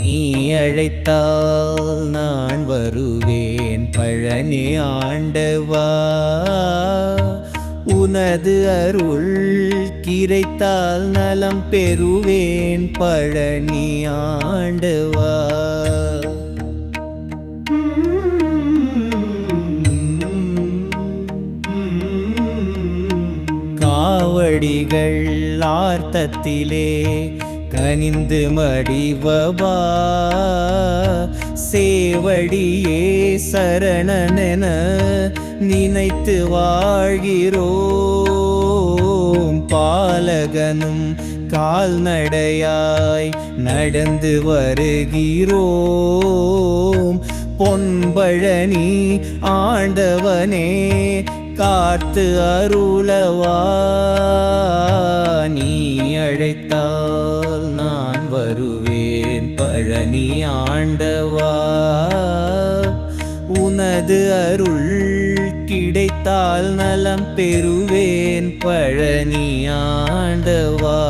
நீ அழைத்தால் நான் வருவேன். பழனி ஆண்டவா உனது அருள் கிடைத்தால் நலம் பெறுவேன். பழனி ஆண்டவா. காவடிகள் ஆர்த்தத்திலே கனிந்து மடிவபா சேவடியே சரணனென நினைத்து வாழ்கிறோம். பாலகனும் கால்நடையாய் நடந்து வருகிறோம். பொன்பழனி ஆண்டவனே காத்து அருளவா? வருவேன் பழனி ஆண்டவா. உனது அருள் கிடைத்தால் நலம் பெறுவேன் பழனி ஆண்டவா.